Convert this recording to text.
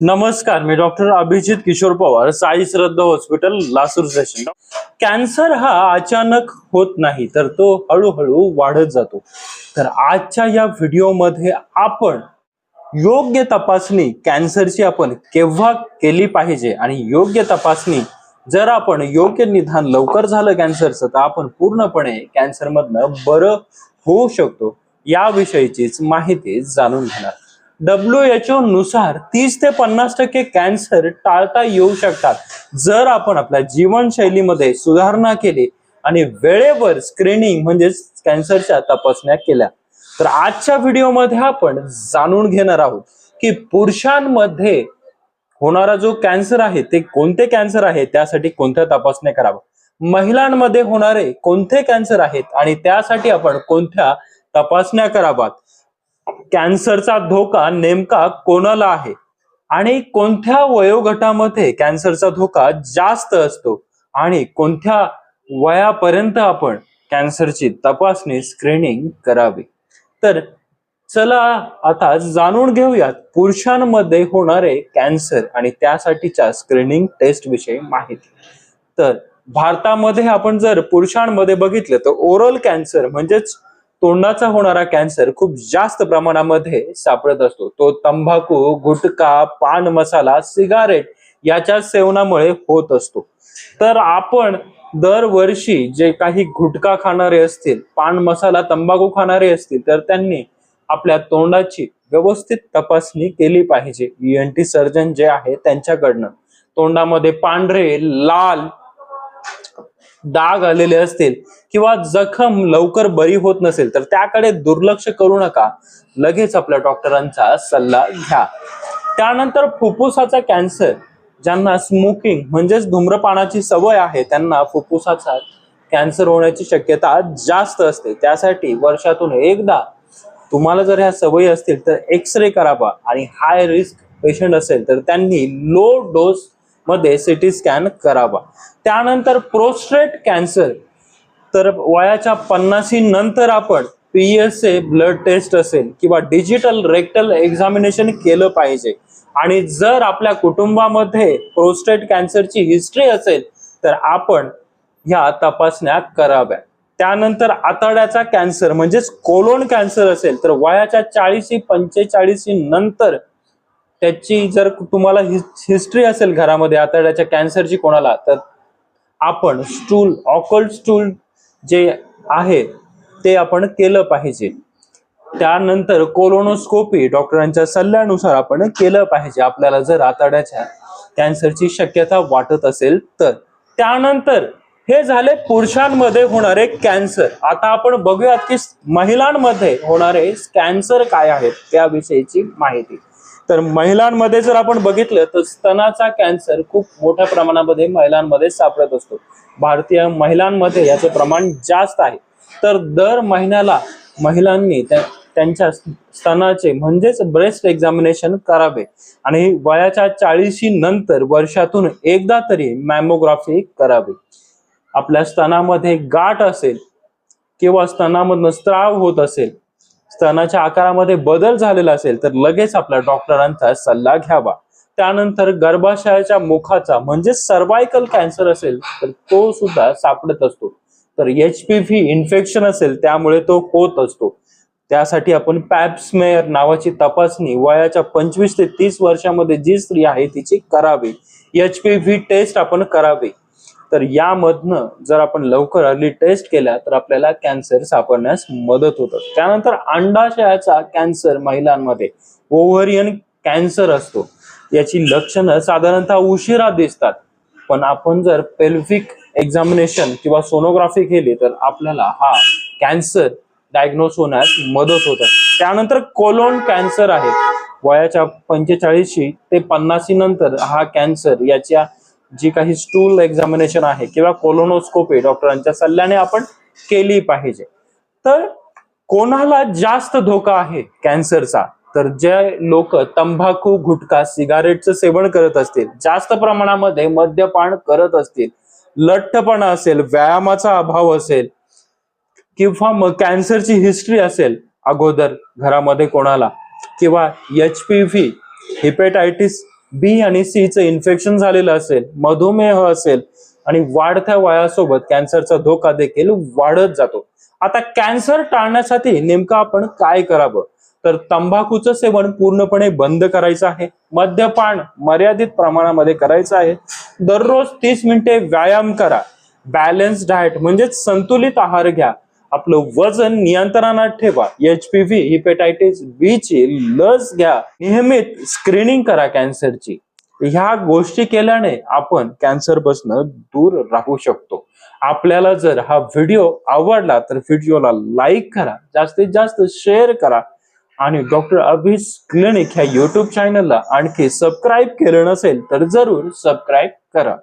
नमस्कार मी doctor Abhijit Kishor Pawar Sai Shraddha hospital Lasur session cancer हा अचानक होत नाही तर तो हळूहळू वाढत जातो. तर आजच्या या व्हिडिओमध्ये आपण योग्य तपासणी कॅन्सरची आपण केव्हा केली पाहिजे आणि योग्य तपासणी जर आपण योग्य निदान लवकर झालं कॅन्सरचं तर आपण पूर्णपणे कॅन्सरमधनं बरं होऊ शकतो. याविषयीचीच माहिती जाणून घेणार. डब्ल्यू एच ओ नुसार तीस ते पन्नास टक्के कॅन्सर टाळता येऊ शकतात. जर आपण आपल्या जीवनशैलीमध्ये सुधारणा केली आणि वेळेवर स्क्रीनिंग म्हणजेच कॅन्सरच्या तपासण्या केल्या तर आजच्या व्हिडिओमध्ये आपण जाणून घेणार आहोत की पुरुषांमध्ये होणारा जो कॅन्सर आहे ते कोणते कॅन्सर आहे त्यासाठी कोणत्या तपासण्या कराव्या? महिलांमध्ये होणारे कोणते कॅन्सर आहेत आणि त्यासाठी आपण कोणत्या तपासण्या कराव्यात? कॅन्सरचा धोका नेमका कोणाला आहे? आणि कोणत्या वयोगटामध्ये कॅन्सरचा धोका जास्त असतो? आणि कोणत्या वयापर्यंत आपण कॅन्सरची तपासणी स्क्रीनिंग करावी? तर चला आता जाणून घेऊयात पुरुषांमध्ये होणारे कॅन्सर आणि त्यासाठीच्या स्क्रीनिंग टेस्ट विषयी माहिती. तर भारतामध्ये आपण जर पुरुषांमध्ये बघितलं तर ओरल कॅन्सर म्हणजेच तोंडाचा होणारा कॅन्सर खूप जास्त प्रमाणामध्ये सापडत असतो. तो तंबाखू गुटखा पान मसाला सिगारेट याच्या सेवनामुळे होत असतो. तर आपण दरवर्षी जे काही गुटखा खाणारे असतील पान मसाला तंबाखू खाणारे असतील तर त्यांनी आपल्या तोंडाची व्यवस्थित तपासणी केली पाहिजे. एन टी सर्जन जे आहे त्यांच्याकडनं. तोंडामध्ये पांढरे लाल डाग आलेले असतील किंवा जखम लवकर बरी होत नसेल तर त्याकडे दुर्लक्ष करू नका. लगेच आपल्या डॉक्टरांचा सल्ला घ्या. त्यानंतर फुफ्फुसाचा कॅन्सर ज्यांना स्मोकिंग म्हणजेच धूम्रपानाची सवय आहे त्यांना फुफ्फुसाचा कॅन्सर होण्याची शक्यता जास्त असते. त्यासाठी वर्षातून एकदा तुम्हाला जर ह्या सवयी असतील तर एक्स रे करावा आणि हाय रिस्क पेशंट असेल तर त्यांनी लो डोस मध्ये सिटी स्कॅन करावा. त्यानंतर प्रोस्ट्रेट कॅन्सर तर वयाच्या पन्नासी नंतर आपण P S A blood test असेल किंवा डिजिटल रेक्टल एक्झामिनेशन केलं पाहिजे. आणि जर आपल्या कुटुंबामध्ये प्रोस्टेट कॅन्सरची हिस्ट्री असेल तर आपण ह्या तपासण्या कराव्या. त्यानंतर आतड्याचा कॅन्सर म्हणजेच कोलोन कॅन्सर असेल तर वयाच्या चाळीसी पंचेचाळीसी नंतर त्याची जर तुम्हाला हिस्ट्री असेल घरामध्ये आतड्याच्या कॅन्सरची कोणाला तर आपण स्टूल ऑकल्ड स्टूल जे आहे ते आपण केलं पाहिजे. त्यानंतर कोलोनोस्कोपी डॉक्टरांच्या सल्ल्यानुसार आपण केलं पाहिजे. आपल्याला जर आतड्याच्या कॅन्सरची शक्यता वाटत असेल तर. त्यानंतर हे झाले पुरुषांमध्ये होणारे कॅन्सर. आता आपण बघूयात की महिलांमध्ये होणारे कॅन्सर काय आहेत त्याविषयीची माहिती. तर महिलांमध्ये जर आपण बघितलं तर स्तनाचा कॅन्सर खूप मोठ्या प्रमाणामध्ये महिलांमध्ये सापडत असतो. भारतीय महिलांमध्ये याचं प्रमाण जास्त आहे. तर दर महिन्याला महिलांनी त्यांच्या स्तनाचे म्हणजेच ब्रेस्ट एक्झामिनेशन करावे. आणि वयाच्या चाळीशी नंतर वर्षातून एकदा तरी मॅमोग्राफी करावी. आपल्या स्तनामध्ये गाठ असेल किंवा स्तनामधनं स्त्राव होत असेल स्तनाच्या आकारामध्ये बदल झालेला असेल तर लगेच आपल्या डॉक्टरांचा सल्ला घ्यावा. त्यानंतर गर्भाशयाच्या मुखाचा म्हणजे सर्वायकल कॅन्सर असेल तर तो सुद्धा सापडत असतो. तर एच पी व्ही इन्फेक्शन असेल त्यामुळे तो होत असतो. त्यासाठी आपण पॅप्समेअर नावाची तपासणी वयाच्या पंचवीस ते तीस वर्षामध्ये जी स्त्री आहे तिची करावी. एच पी व्ही टेस्ट आपण करावी. तर यामधनं जर आपण लवकर अर्ली टेस्ट केल्या तर आपल्याला कॅन्सर सापडण्यास मदत होतं. त्यानंतर अंडाशयाचा कॅन्सर महिलांमध्ये ओव्हरियन कॅन्सर असतो. याची लक्षणं साधारणतः उशिरा दिसतात. पण आपण जर पेल्फिक एक्झामिनेशन किंवा सोनोग्राफी केली तर आपल्याला हा कॅन्सर डायग्नोस होण्यास मदत होत. त्यानंतर कोलोन कॅन्सर आहे. वयाच्या पंचेचाळीसशी ते पन्नासी नंतर हा कॅन्सर याच्या जी काही स्टूल एक्झामिनेशन आहे किंवा कोलोनोस्कोपी डॉक्टरांच्या सल्ल्याने आपण केली पाहिजे. तर कोणाला जास्त धोका आहे कॅन्सरचा? तर जे लोक तंबाखू गुटखा सिगारेटचं सेवन करत असतील जास्त प्रमाणामध्ये मद्यपान करत असतील लठ्ठपणा असेल व्यायामाचा अभाव असेल किंवा मग कॅन्सरची हिस्ट्री असेल अगोदर घरामध्ये कोणाला किंवा H P V hepatitis B आणि सीचं इन्फेक्शन झालेलं असेल मधुमेह असेल आणि वाढत्या वयासोबत कॅन्सरचा धोका देखील वाढत जातो. आता कॅन्सर टाळण्यासाठी नेमकं आपण काय करावं? तर तंबाखूचं सेवन पूर्णपणे बंद करायचं आहे. मद्यपान मर्यादित प्रमाणामध्ये करायचं आहे. दररोज तीस मिनिटे व्यायाम करा. बॅलन्स डाएट म्हणजेच संतुलित आहार घ्या. आपलं वजन नियंत्रणात ठेवा. H P V hepatitis B ची लस घ्या. नियमित स्क्रीनिंग करा कॅन्सरची. ह्या गोष्टी केल्याने आपण कॅन्सर बसणं दूर राहू शकतो. आपल्याला जर हा व्हिडिओ आवडला तर व्हिडिओला लाईक करा. जास्तीत जास्त शेअर करा. आणि डॉक्टर अभिस क्लिनिक ह्या युट्यूब चॅनलला आणखी सबस्क्राईब केलं नसेल तर जरूर सबस्क्राईब करा.